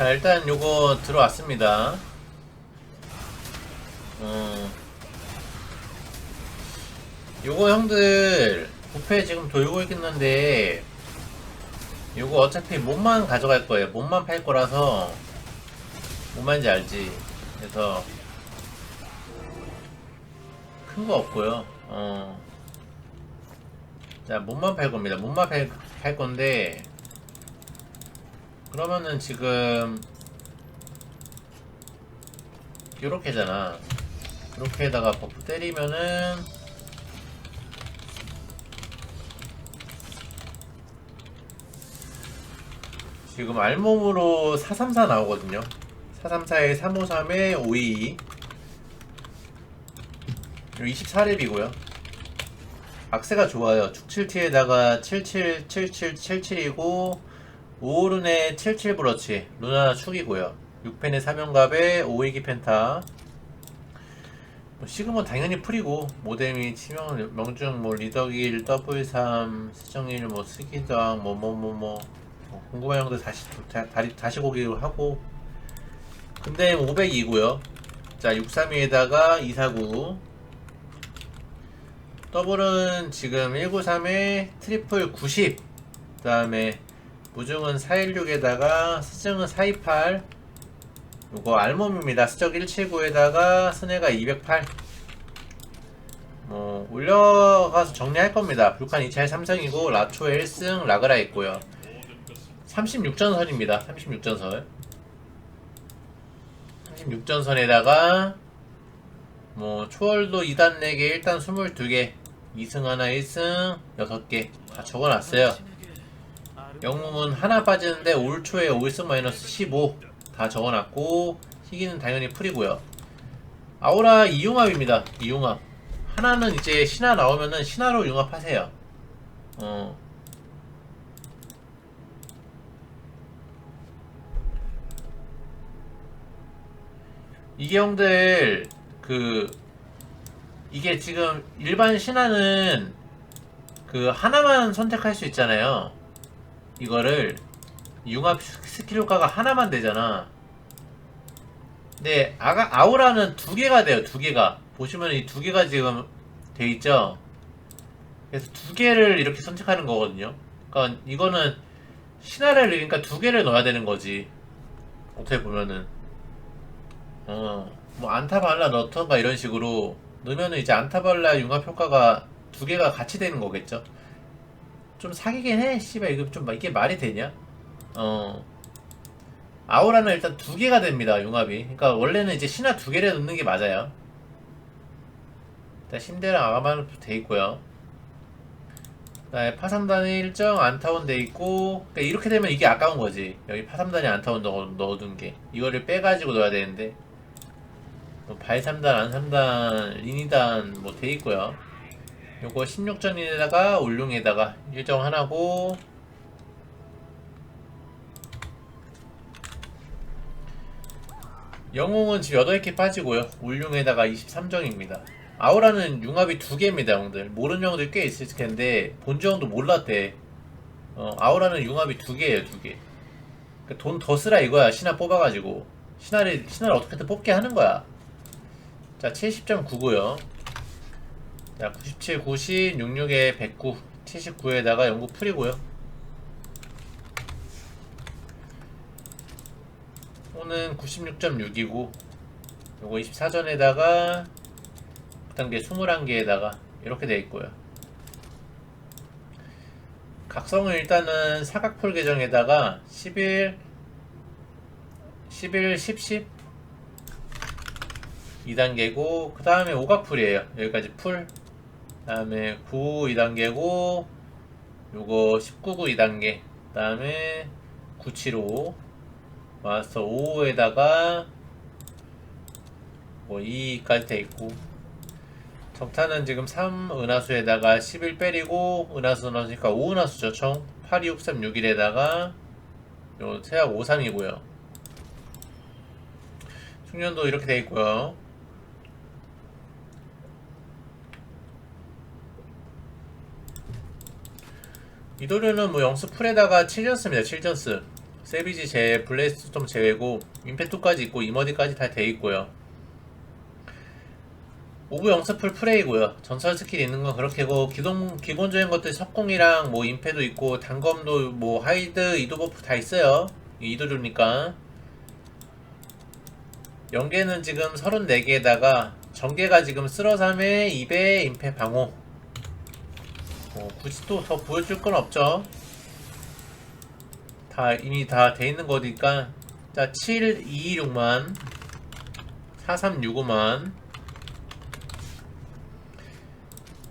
자 일단 요거 들어왔습니다. 어. 요거 형들 부페 지금 돌고 있겠는데 요거 어차피 몸만 가져갈 거예요. 몸만 팔 거라서 뭔 말인지 알지? 그래서 큰 거 없고요. 어. 자 몸만 팔 겁니다. 몸만 팔, 팔 건데 그러면은 지금 요렇게잖아. 이렇게다가 버프 때리면은 지금 알몸으로 434 나오거든요. 434에 353에 522 24렙이고요. 악세가 좋아요. 축7티에다가 777777이고 오른에 77 브러치 루나 축이고요. 6펜에 사명갑에 5위기 펜타. 뭐 시그먼 당연히 풀이고 모뎀이 치명 명중 뭐 리더길 W3 수정일 뭐 스기당 뭐뭐 뭐 뭐. 궁금한 형들 다시 다, 다리 다시 보기로 하고. 근데 500이고요. 자 632에다가 249 더블은 지금 193에 트리플 90 그 다음에 무중은 416에다가 스증은 428 요거 알몸입니다. 스적 179에다가 스네가 208뭐 올려가서 정리할 겁니다. 불칸 2차에 삼성이고 라초에 1승 라그라 있고요. 36전선입니다. 36전선. 36전선에다가 뭐 초월도 2단 4개 1단 22개 2승 하나 1승 6개 다 적어놨어요 영웅은 하나 빠지는데 올 초에 5승 마이너스 15 다 적어놨고 희귀는 당연히 풀이고요. 아우라 이융합입니다. 이융합. 하나는 이제 신화 나오면은 신화로 융합하세요. 어. 이게 형들 그 이게 지금 일반 신화는 그 하나만 선택할 수 있잖아요. 이거를 융합 스킬 효과가 하나만 되잖아. 근데 아가 아우라는 두 개가 돼요. 두 개가 보시면 이 두 개가 지금 돼 있죠. 그래서 두 개를 이렇게 선택하는 거거든요. 그러니까 이거는 신화를 그러니까 두 개를 넣어야 되는 거지. 어떻게 보면은 어, 뭐 안타발라 넣던가 이런 식으로 넣으면은 이제 안타발라 융합 효과가 두 개가 같이 되는 거겠죠. 좀 사기긴 해. 씨발 이거 좀 이게 말이 되냐? 어. 아우라는 일단 두 개가 됩니다. 융합이. 그러니까 원래는 이제 신화 두 개를 넣는 게 맞아요. 일단 신대랑 아가만 돼 있고요. 그다음에 파삼단이 일정 안타운 돼 있고 그러니까 이렇게 되면 이게 아까운 거지. 여기 파삼단이 안타운 넣어, 넣어둔 게 이거를 빼가지고 넣어야 되는데 뭐 발삼단, 안삼단, 리니단 뭐 돼 있고요. 요거 16전에다가 울룡에다가 일정 하나고 영웅은 지금 8개 빠지고요. 울룡에다가 23정입니다. 아우라는 융합이 두 개입니다, 형들. 모르는 형들 꽤 있을 텐데 본정도 몰랐대. 어, 아우라는 융합이 두 개예요, 두 개. 그러니까 돈더 쓰라 이거야, 신화 뽑아가지고. 신화를, 신화를 어떻게든 뽑게 하는 거야. 자, 70.9고요. 자, 97, 90, 66에 109, 79에다가 연구 풀이고요. 오는 96.6이고 요거 24전에다가 단계 21개에다가 이렇게 되어 있고요. 각성은 일단은 사각풀 계정에다가 11 11 10 10 2단계고 그 다음에 오각풀이에요. 여기까지 풀. 그 다음에 9 2단계고 요거 19구 2단계. 그 다음에 975 마스터 5에다가 뭐 2까지 돼 있고. 적타는 지금 3 은하수에다가 11 빼리고 은하수 넣으니까 5 은하수죠 총. 8, 2, 6, 3, 6일에다가 요 세약 5, 3이고요. 숙련도 이렇게 돼 있고요 이도류는 뭐 영수 풀에다가 7전스입니다 7전스 세비지 제 블레스톰 제외고 임페투까지 있고 이머디까지 다 돼 있고요. 오브 영서풀 프레이고요. 전설 스킬 있는 건 그렇게고 기본 기본적인 것들 석궁이랑 뭐 임페도 있고 단검도 뭐 하이드 이도 버프 다 있어요. 이도 주니까 연계는 지금 34개에다가 전개가 지금 쓸어 3에 2배 임페 방어. 뭐 굳이 또 더 보여줄 건 없죠. 다 이미 다 돼 있는 거니까 자 7, 2, 6만 4, 3, 6, 5만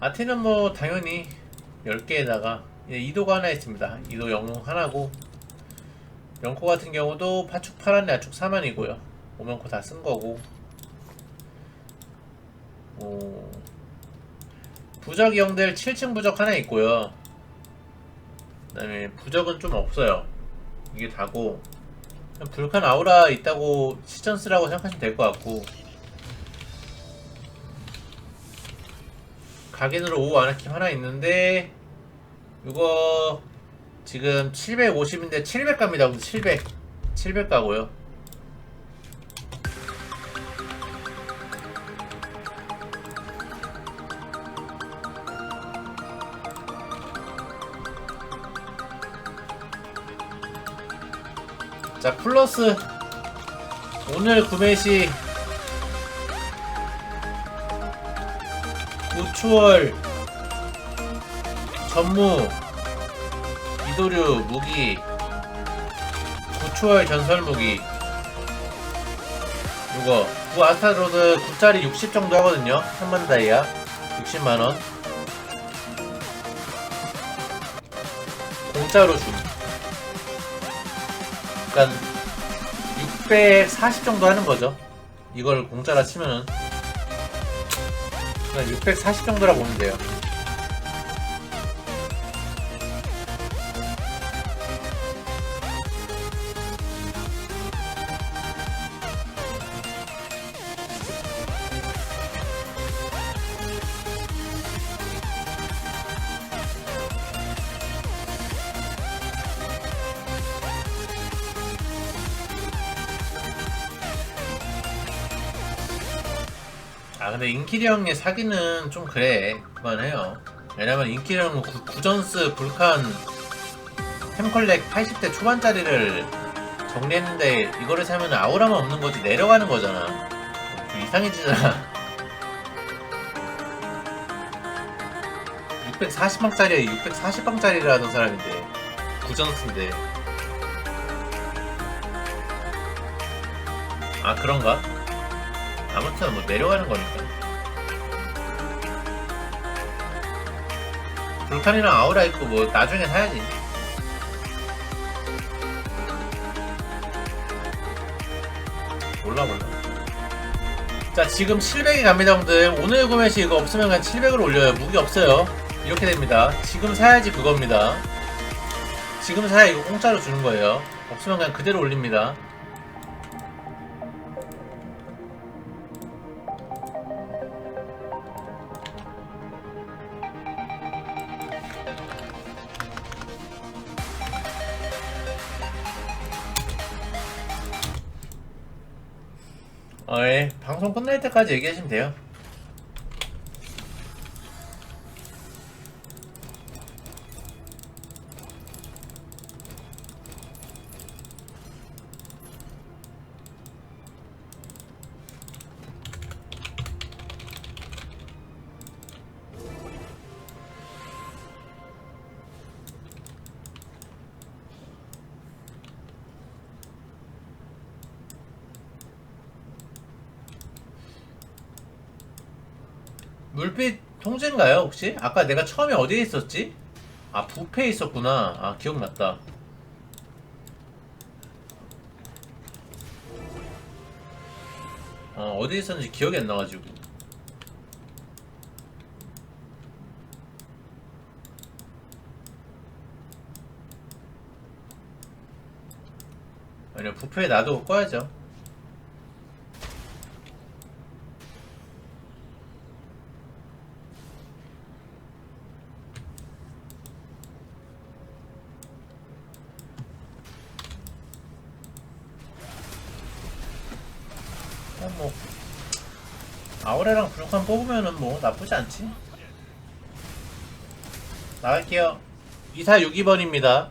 아테는 뭐 당연히 10개에다가 이도가 하나 있습니다. 이도 영웅 하나고 영코 같은 경우도 파축 파란 야축 4만이고요. 오면코 다 쓴 거고 어, 부적 형들 7층 부적 하나 있고요. 그 다음에 부적은 좀 없어요. 이게 다고 불칸 아우라 있다고 시전 쓰라고 생각하시면 될 것 같고 가겐으로 5 아나킴 하나 있는데 이거 지금 750인데 700 갑니다. 700 700 가고요. 자 플러스. 오늘 구매 시. 우추월. 전무. 이도류 무기. 구추월 전설 무기. 이거. 구 아스타로드 9짜리 60 정도 하거든요. 3만 다이아. 60만원. 공짜로 줌 그러니까 640 정도 하는 거죠. 이걸 공짜라 치면은 그냥 640 정도라 보면 돼요. 아 근데 인키리 형의 사기는 좀 그래. 그만해요. 왜냐면 인키리 형은 구, 구전스 불칸 템컬렉 80대 초반짜리를 정리했는데 이거를 사면 아우라만 없는 거지. 내려가는 거잖아. 좀 이상해지잖아. 640방짜리에 640방짜리를 하던 사람인데. 구전스인데. 아 그런가? 아무튼 뭐 내려가는 거니까. 불칸이랑 아우라 있고 뭐 나중에 사야지. 몰라 몰라. 자 지금 700이 갑니다 형들. 오늘 구매 시 이거 없으면 그냥 700을 올려요. 무기 없어요. 이렇게 됩니다. 지금 사야지 그겁니다. 지금 사야 이거 공짜로 주는 거예요. 없으면 그냥 그대로 올립니다. 어, 예. 방송 끝날 때까지 얘기하시면 돼요. 물빛 통제인가요 혹시? 아까 내가 처음에 어디에 있었지? 아 부페에 있었구나 아 기억났다 어 어디에 있었는지 기억이 안 나가지고 아니요 부페에 놔두고 꺼야죠 뭐 아우레랑 블루칸 뽑으면은 뭐 나쁘지 않지. 나갈게요. 2462번입니다